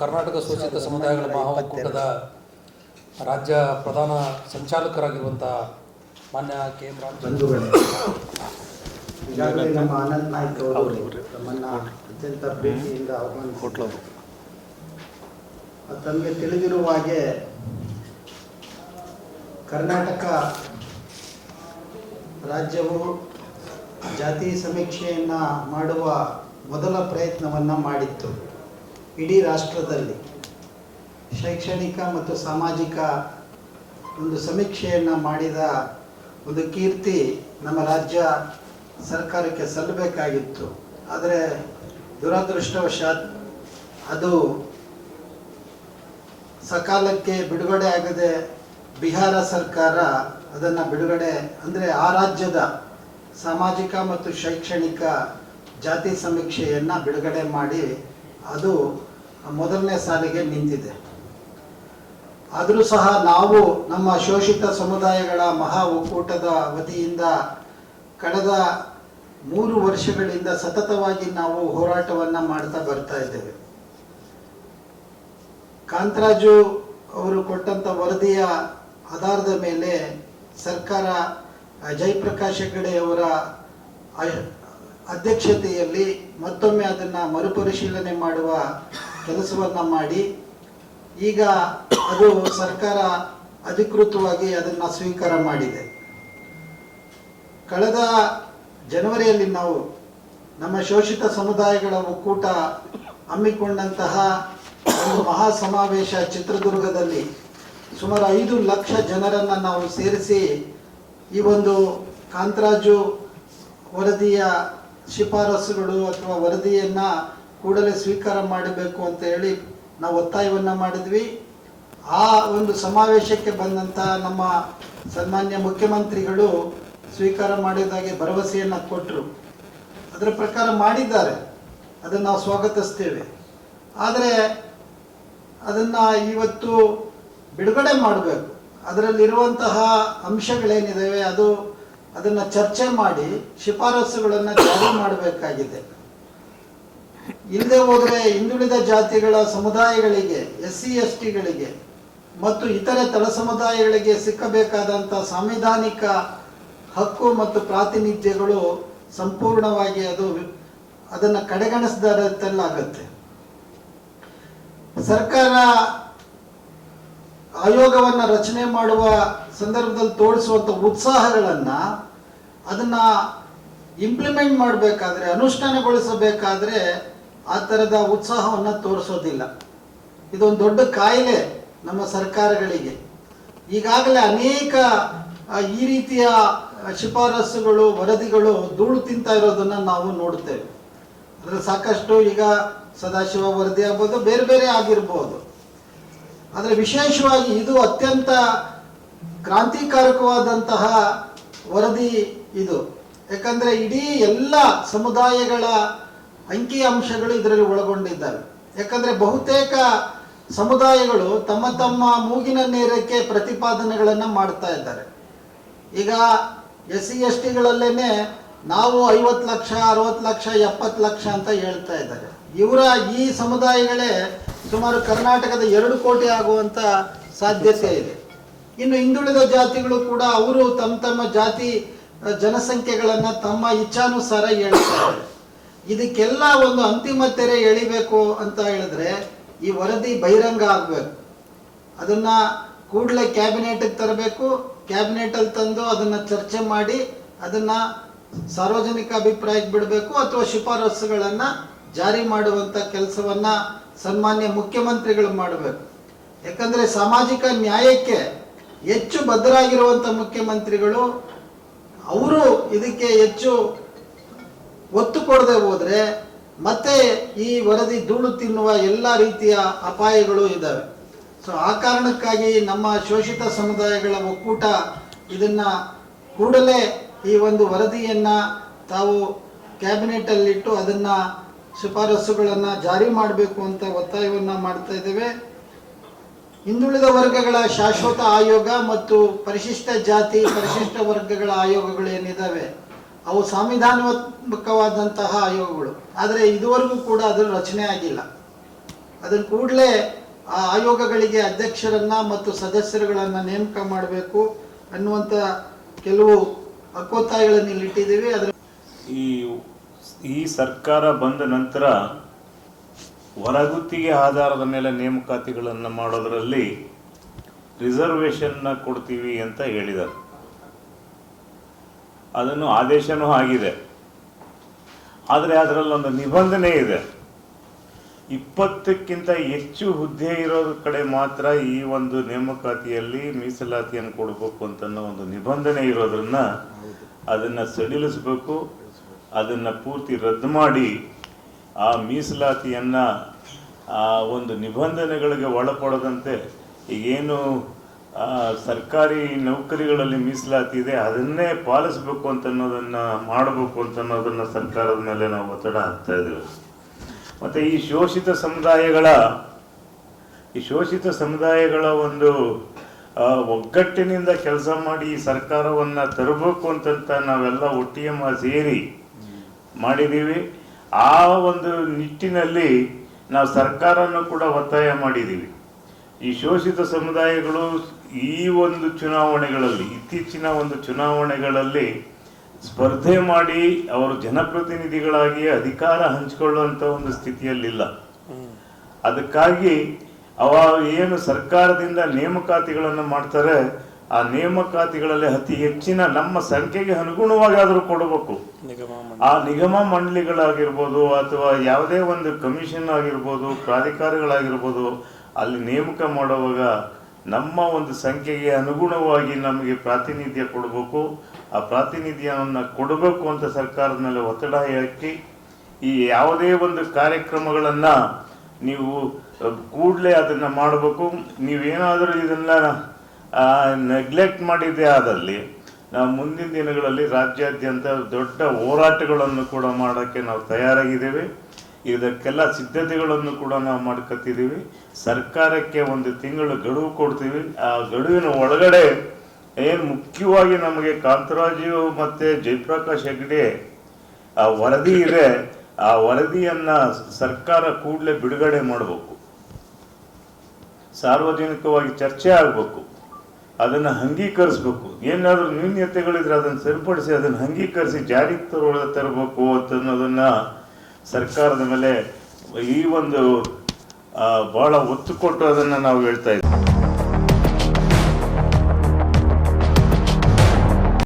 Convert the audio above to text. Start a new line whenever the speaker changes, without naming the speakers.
ಕರ್ನಾಟಕ ಸೂಚಿತ ಸಮುದಾಯಗಳ ಮಹಾ ಒಕ್ಕೂಟದ ರಾಜ್ಯ ಪ್ರಧಾನ ಸಂಚಾಲಕರಾಗಿರುವಂಥ ಮಾನ್ಯ
ಕೇಂದ್ರ ಅತ್ಯಂತ ಆಹ್ವಾನಿಸಿದರು ತಮಗೆ ತಿಳಿದಿರುವ ಹಾಗೆ ಕರ್ನಾಟಕ ರಾಜ್ಯವು ಜಾತಿ ಸಮೀಕ್ಷೆಯನ್ನು ಮಾಡುವ ಮೊದಲ ಪ್ರಯತ್ನವನ್ನ ಮಾಡಿತ್ತು. ಇಡೀ ರಾಷ್ಟ್ರದಲ್ಲಿ ಶೈಕ್ಷಣಿಕ ಮತ್ತು ಸಾಮಾಜಿಕ ಒಂದು ಸಮೀಕ್ಷೆಯನ್ನು ಮಾಡಿದ ಒಂದು ಕೀರ್ತಿ ನಮ್ಮ ರಾಜ್ಯ ಸರ್ಕಾರಕ್ಕೆ ಸಲ್ಲಬೇಕಾಗಿತ್ತು. ಆದರೆ ದುರದೃಷ್ಟವಶಾತ್ ಅದು ಸಕಾಲಕ್ಕೆ ಬಿಡುಗಡೆ ಆಗದೆ ಬಿಹಾರ ಸರ್ಕಾರ ಅದನ್ನು ಬಿಡುಗಡೆ ಅಂದರೆ ಆ ರಾಜ್ಯದ ಸಾಮಾಜಿಕ ಮತ್ತು ಶೈಕ್ಷಣಿಕ ಜಾತಿ ಸಮೀಕ್ಷೆಯನ್ನು ಬಿಡುಗಡೆ ಮಾಡಿ ಅದು ಮೊದಲನೇ ಸಾಲಿಗೆ ನಿಂತಿದೆ. ಆದರೂ ಸಹ ನಾವು ನಮ್ಮ ಶೋಷಿತ ಸಮುದಾಯಗಳ ಮಹಾ ಒಕ್ಕೂಟದ ವತಿಯಿಂದ ಕಳೆದ ಮೂರು ವರ್ಷಗಳಿಂದ ಸತತವಾಗಿ ನಾವು ಹೋರಾಟವನ್ನು ಮಾಡ್ತಾ ಬರ್ತಾ ಇದ್ದೇವೆ. ಕಾಂತರಾಜು ಅವರು ಕೊಟ್ಟಂಥ ವರದಿಯ ಆಧಾರದ ಮೇಲೆ ಸರ್ಕಾರ ಜಯಪ್ರಕಾಶ್ ಹೆಗಡೆ ಅವರ ಆ- ಅಧ್ಯಕ್ಷತೆಯಲ್ಲಿ ಮತ್ತೊಮ್ಮೆ ಅದನ್ನು ಮರುಪರಿಶೀಲನೆ ಮಾಡುವ ಕೆಲಸವನ್ನು ಮಾಡಿ. ಈಗ ಅದು ಸರ್ಕಾರ ಅಧಿಕೃತವಾಗಿ ಅದನ್ನು ಸ್ವೀಕಾರ ಮಾಡಿದೆ. ಕಳೆದ ಜನವರಿಯಲ್ಲಿ ನಾವು ನಮ್ಮ ಶೋಷಿತ ಸಮುದಾಯಗಳ ಒಕ್ಕೂಟ ಹಮ್ಮಿಕೊಂಡಂತಹ ಒಂದು ಮಹಾ ಸಮಾವೇಶ ಚಿತ್ರದುರ್ಗದಲ್ಲಿ ಸುಮಾರು ಐದು ಲಕ್ಷ ಜನರನ್ನು ನಾವು ಸೇರಿಸಿ ಈ ಒಂದು ಕಾಂತರಾಜು ವರದಿಯ ಶಿಫಾರಸುಗಳು ಅಥವಾ ವರದಿಯನ್ನು ಕೂಡಲೇ ಸ್ವೀಕಾರ ಮಾಡಬೇಕು ಅಂತ ಹೇಳಿ ನಾವು ಒತ್ತಾಯವನ್ನು ಮಾಡಿದ್ವಿ. ಆ ಒಂದು ಸಮಾವೇಶಕ್ಕೆ ಬಂದಂಥ ನಮ್ಮ ಸನ್ಮಾನ್ಯ ಮುಖ್ಯಮಂತ್ರಿಗಳು ಸ್ವೀಕಾರ ಮಾಡಿದಾಗೆ ಭರವಸೆಯನ್ನು ಕೊಟ್ಟರು ಅದರ ಪ್ರಕಾರ ಮಾಡಿದ್ದಾರೆ. ಅದನ್ನು ನಾವು ಸ್ವಾಗತಿಸ್ತೇವೆ. ಆದರೆ ಅದನ್ನು ಇವತ್ತು ಬಿಡುಗಡೆ ಮಾಡಬೇಕು. ಅದರಲ್ಲಿರುವಂತಹ ಅಂಶಗಳೇನಿದ್ದಾವೆ ಅದು ಅದನ್ನು ಚರ್ಚೆ ಮಾಡಿ ಶಿಫಾರಸುಗಳನ್ನು ಜಾರಿ ಮಾಡಬೇಕಾಗಿದೆ. ಇಲ್ಲದೆ ಹೋದರೆ ಹಿಂದುಳಿದ ಜಾತಿಗಳ ಸಮುದಾಯಗಳಿಗೆ ಎಸ್ ಸಿ ಎಸ್ ಟಿಗಳಿಗೆ ಮತ್ತು ಇತರೆ ತಳ ಸಮುದಾಯಗಳಿಗೆ ಸಿಕ್ಕಬೇಕಾದಂಥ ಸಾಂವಿಧಾನಿಕ ಹಕ್ಕು ಮತ್ತು ಪ್ರಾತಿನಿಧ್ಯಗಳು ಸಂಪೂರ್ಣವಾಗಿ ಅದು ಅದನ್ನು ಕಡೆಗಣಿಸಿದಂತೆಲ್ಲಾಗತ್ತೆ ಸರ್ಕಾರ ಆಯೋಗವನ್ನು ರಚನೆ ಮಾಡುವ ಸಂದರ್ಭದಲ್ಲಿ ತೋರಿಸುವಂಥ ಉತ್ಸಾಹಗಳನ್ನು ಅದನ್ನು ಇಂಪ್ಲಿಮೆಂಟ್ ಮಾಡಬೇಕಾದ್ರೆ, ಅನುಷ್ಠಾನಗೊಳಿಸಬೇಕಾದ್ರೆ ಆ ಥರದ ಉತ್ಸಾಹವನ್ನು ತೋರಿಸೋದಿಲ್ಲ. ಇದೊಂದು ದೊಡ್ಡ ಕಾಯಿಲೆ ನಮ್ಮ ಸರ್ಕಾರಗಳಿಗೆ. ಈಗಾಗಲೇ ಅನೇಕ ಈ ರೀತಿಯ ಶಿಫಾರಸುಗಳು, ವರದಿಗಳು ಧೂಳು ತಿಂತಾ ಇರೋದನ್ನು ನಾವು ನೋಡ್ತೇವೆ ಅದರ ಸಾಕಷ್ಟು ಈಗ ಸದಾಶಿವ ವರದಿ ಆಗ್ಬೋದು, ಬೇರೆ ಬೇರೆ ಆಗಿರ್ಬೋದು. ಆದರೆ ವಿಶೇಷವಾಗಿ ಇದು ಅತ್ಯಂತ ಕ್ರಾಂತಿಕಾರಕವಾದಂತಹ ವರದಿ ಇದು. ಯಾಕಂದರೆ ಇಡೀ ಎಲ್ಲ ಸಮುದಾಯಗಳ ಅಂಕಿ ಅಂಶಗಳು ಇದರಲ್ಲಿ ಒಳಗೊಂಡಿದ್ದಾವೆ. ಯಾಕಂದರೆ ಬಹುತೇಕ ಸಮುದಾಯಗಳು ತಮ್ಮ ತಮ್ಮ ಮೂಗಿನ ನೇರಕ್ಕೆ ಪ್ರತಿಪಾದನೆಗಳನ್ನು ಮಾಡ್ತಾ ಇದ್ದಾರೆ. ಈಗ ಎಸ್ ಸಿ ಎಸ್ ಟಿಗಳಲ್ಲೇ ನಾವು ಐವತ್ತು ಲಕ್ಷ, ಅರವತ್ತು ಲಕ್ಷ, ಎಪ್ಪತ್ತು ಲಕ್ಷ ಅಂತ ಹೇಳ್ತಾ ಇದ್ದಾರೆ. ಇವರ ಈ ಸಮುದಾಯಗಳೇ ಸುಮಾರು ಕರ್ನಾಟಕದ ಎರಡು ಕೋಟಿ ಆಗುವಂತ ಸಾಧ್ಯತೆ ಇದೆ. ಇನ್ನು ಹಿಂದುಳಿದ ಜಾತಿಗಳು ಕೂಡ ಅವರು ತಮ್ಮ ತಮ್ಮ ಜಾತಿ ಜನಸಂಖ್ಯೆಗಳನ್ನ ತಮ್ಮ ಇಚ್ಛಾನುಸಾರ ಹೇಳ್ತಾರೆ ಇದಕ್ಕೆಲ್ಲ ಒಂದು ಅಂತಿಮ ತೆರೆ ಎಳಿಬೇಕು ಅಂತ ಹೇಳಿದ್ರೆ ಈ ವರದಿ ಬಹಿರಂಗ ಆಗಬೇಕು. ಅದನ್ನ ಕೂಡಲೇ ಕ್ಯಾಬಿನೆಟ್ಗೆ ತರಬೇಕು, ಕ್ಯಾಬಿನೆಟಲ್ಲಿ ತಂದು ಅದನ್ನ ಚರ್ಚೆ ಮಾಡಿ ಅದನ್ನ ಸಾರ್ವಜನಿಕ ಅಭಿಪ್ರಾಯಕ್ಕೆ ಬಿಡಬೇಕು ಅಥವಾ ಶಿಫಾರಸುಗಳನ್ನು ಜಾರಿ ಮಾಡುವಂಥ ಕೆಲಸವನ್ನ ಸನ್ಮಾನ್ಯ ಮುಖ್ಯಮಂತ್ರಿಗಳು ಮಾಡಬೇಕು. ಯಾಕಂದರೆ ಸಾಮಾಜಿಕ ನ್ಯಾಯಕ್ಕೆ ಹೆಚ್ಚು ಬದ್ಧರಾಗಿರುವಂಥ ಮುಖ್ಯಮಂತ್ರಿಗಳು, ಅವರು ಇದಕ್ಕೆ ಹೆಚ್ಚು ಒತ್ತು ಕೊಡದೆ ಹೋದರೆ ಮತ್ತೆ ಈ ವರದಿ ಧೂಳು ತಿನ್ನುವ ಎಲ್ಲ ರೀತಿಯ ಅಪಾಯಗಳು ಇದ್ದಾವೆ ಸೊ ಆ ಕಾರಣಕ್ಕಾಗಿ ನಮ್ಮ ಶೋಷಿತ ಸಮುದಾಯಗಳ ಒಕ್ಕೂಟ ಇದನ್ನ ಕೂಡಲೇ ಈ ಒಂದು ವರದಿಯನ್ನು ತಾವು ಕ್ಯಾಬಿನೆಟಲ್ಲಿಟ್ಟು ಅದನ್ನು ಶಿಫಾರಸುಗಳನ್ನು ಜಾರಿ ಮಾಡಬೇಕು ಅಂತ ಒತ್ತಾಯವನ್ನು ಮಾಡ್ತಾ ಇದ್ದೇವೆ. ಹಿಂದುಳಿದ ವರ್ಗಗಳ ಶಾಶ್ವತ ಆಯೋಗ ಮತ್ತು ಪರಿಶಿಷ್ಟ ಜಾತಿ, ಪರಿಶಿಷ್ಟ ವರ್ಗಗಳ ಆಯೋಗಗಳು ಏನಿದ್ದಾವೆ ಅವು ಸಾಂವಿಧಾನಾತ್ಮಕವಾದಂತಹ ಆಯೋಗಗಳು. ಆದರೆ ಇದುವರೆಗೂ ಕೂಡ ಅದರ ರಚನೆ ಆಗಿಲ್ಲ. ಅದನ್ನು ಕೂಡಲೇ ಆ ಆಯೋಗಗಳಿಗೆ ಅಧ್ಯಕ್ಷರನ್ನ ಮತ್ತು ಸದಸ್ಯರುಗಳನ್ನು ನೇಮಕ ಮಾಡಬೇಕು ಅನ್ನುವಂಥ ಕೆಲವು ಹಕ್ಕೊತ್ತಾಯಗಳನ್ನು ಇಲ್ಲಿ ಇಟ್ಟಿದ್ದೀವಿ ಅದರ
ಈ ಈ ಸರ್ಕಾರ ಬಂದ ನಂತರ ಹೊರಗುತ್ತಿಗೆ ಆಧಾರದ ಮೇಲೆ ನೇಮಕಾತಿಗಳನ್ನು ಮಾಡೋದರಲ್ಲಿ ರಿಸರ್ವೇಷನ್ನ ಕೊಡ್ತೀವಿ ಅಂತ ಹೇಳಿದರು ಅದನ್ನು ಆದೇಶನೂ ಆಗಿದೆ. ಆದರೆ ಅದರಲ್ಲೊಂದು ನಿಬಂಧನೆ ಇದೆ. ಇಪ್ಪತ್ತಕ್ಕಿಂತ ಹೆಚ್ಚು ಹುದ್ದೆ ಇರೋದ್ರ ಕಡೆ ಮಾತ್ರ ಈ ಒಂದು ನೇಮಕಾತಿಯಲ್ಲಿ ಮೀಸಲಾತಿಯನ್ನು ಕೊಡಬೇಕು ಅಂತ ಒಂದು ನಿಬಂಧನೆ ಇರೋದ್ರನ್ನ ಅದನ್ನ ಸಡಿಲಿಸಬೇಕು. ಅದನ್ನ ಪೂರ್ತಿ ರದ್ದು ಮಾಡಿ ಆ ಮೀಸಲಾತಿಯನ್ನು ಆ ಒಂದು ನಿಬಂಧನೆಗಳಿಗೆ ಒಳಪಡದಂತೆ ಈಗೇನು ಸರ್ಕಾರಿ ನೌಕರಿಗಳಲ್ಲಿ ಮೀಸಲಾತಿ ಇದೆ, ಅದನ್ನೇ ಪಾಲಿಸಬೇಕು ಅಂತ ಅನ್ನೋದನ್ನು ಮಾಡಬೇಕು ಅಂತ ಅನ್ನೋದನ್ನ ಸರ್ಕಾರದ ಮೇಲೆ ನಾವು ಒತ್ತಡ ಹಾಕ್ತಾ ಇದ್ದೇವೆ. ಮತ್ತು ಈ ಶೋಷಿತ ಸಮುದಾಯಗಳ, ಈ ಶೋಷಿತ ಸಮುದಾಯಗಳ ಒಂದು ಒಗ್ಗಟ್ಟಿನಿಂದ ಕೆಲಸ ಮಾಡಿ ಈ ಸರ್ಕಾರವನ್ನು ತರಬೇಕು ಅಂತಂತ ನಾವೆಲ್ಲ ಒಟ್ಟಿಗೆ ಸೇರಿ ಮಾಡಿದ್ದೀವಿ. ಆ ಒಂದು ನಿಟ್ಟಿನಲ್ಲಿ ನಾವು ಸರ್ಕಾರನೂ ಕೂಡ ಒತ್ತಾಯ ಮಾಡಿದ್ದೀವಿ. ಈ ಶೋಷಿತ ಸಮುದಾಯಗಳು ಈ ಒಂದು ಚುನಾವಣೆಗಳಲ್ಲಿ, ಇತ್ತೀಚಿನ ಒಂದು ಚುನಾವಣೆಗಳಲ್ಲಿ ಸ್ಪರ್ಧೆ ಮಾಡಿ ಅವರು ಜನಪ್ರತಿನಿಧಿಗಳಾಗಿ ಅಧಿಕಾರ ಹಂಚಿಕೊಳ್ಳುವಂಥ ಒಂದು ಸ್ಥಿತಿಯಲ್ಲಿಲ್ಲ. ಅದಕ್ಕಾಗಿ ಅವ ಏನು ಸರ್ಕಾರದಿಂದ ನೇಮಕಾತಿಗಳನ್ನು ಮಾಡ್ತಾರೆ ಆ ನೇಮಕಾತಿಗಳಲ್ಲಿ ಅತಿ ಹೆಚ್ಚಿನ ನಮ್ಮ ಸಂಖ್ಯೆಗೆ ಅನುಗುಣವಾಗಿ ಆದರೂ ಕೊಡಬೇಕು ಆ ನಿಗಮ ಮಂಡಳಿಗಳಾಗಿರ್ಬೋದು ಅಥವಾ ಯಾವುದೇ ಒಂದು ಕಮಿಷನ್ ಆಗಿರ್ಬೋದು ಪ್ರಾಧಿಕಾರಗಳಾಗಿರ್ಬೋದು ಅಲ್ಲಿ ನೇಮಕ ಮಾಡುವಾಗ ನಮ್ಮ ಒಂದು ಸಂಖ್ಯೆಗೆ ಅನುಗುಣವಾಗಿ ನಮಗೆ ಪ್ರಾತಿನಿಧ್ಯ ಕೊಡಬೇಕು. ಆ ಪ್ರಾತಿನಿಧ್ಯವನ್ನು ಕೊಡಬೇಕು ಅಂತ ಸರ್ಕಾರದ ಮೇಲೆ ಒತ್ತಡ ಹಾಕಿ ಈ ಯಾವುದೇ ಒಂದು ಕಾರ್ಯಕ್ರಮಗಳನ್ನು ನೀವು ಕೂಡಲೇ ಅದನ್ನು ಮಾಡಬೇಕು. ನೀವೇನಾದರೂ ಇದನ್ನ ನೆಗ್ಲೆಕ್ಟ್ ಮಾಡಿದೆ ಆದಲ್ಲಿ ನಾವು ಮುಂದಿನ ದಿನಗಳಲ್ಲಿ ರಾಜ್ಯಾದ್ಯಂತ ದೊಡ್ಡ ಹೋರಾಟಗಳನ್ನು ಕೂಡ ಮಾಡೋಕ್ಕೆ ನಾವು ತಯಾರಾಗಿದ್ದೇವೆ. ಇದಕ್ಕೆಲ್ಲ ಸಿದ್ಧತೆಗಳನ್ನು ಕೂಡ ನಾವು ಮಾಡ್ಕೊತಿದ್ದೀವಿ ಸರ್ಕಾರಕ್ಕೆ ಒಂದು ತಿಂಗಳು ಗಡುವು ಕೊಡ್ತೀವಿ. ಆ ಗಡುವಿನ ಒಳಗಡೆ ಏನು ಮುಖ್ಯವಾಗಿ ನಮಗೆ ಕಾಂತರಾಜು ಮತ್ತು ಜಯಪ್ರಕಾಶ್ ಹೆಗ್ಡೆ ಆ ವರದಿ ಇದೆ. ಆ ವರದಿಯನ್ನು ಸರ್ಕಾರ ಕೂಡಲೇ ಬಿಡುಗಡೆ ಮಾಡಬೇಕು. ಸಾರ್ವಜನಿಕವಾಗಿ ಚರ್ಚೆ ಆಗಬೇಕು. ಅದನ್ನು ಅಂಗೀಕರಿಸ್ಬೇಕು. ಏನಾದರೂ ನ್ಯೂನ್ಯತೆಗಳಿದ್ರೆ ಅದನ್ನು ಸರಿಪಡಿಸಿ ಅದನ್ನು ಅಂಗೀಕರಿಸಿ ಜಾರಿಗೆ ತರೋ ತರಬೇಕು ಅನ್ನೋದನ್ನ ಸರ್ಕಾರದ ಮೇಲೆ ಈ ಒಂದು ಭಾಳ ಒತ್ತು ಕೊಟ್ಟು ಅದನ್ನು ನಾವು ಹೇಳ್ತಾ ಇದ್ದೀವಿ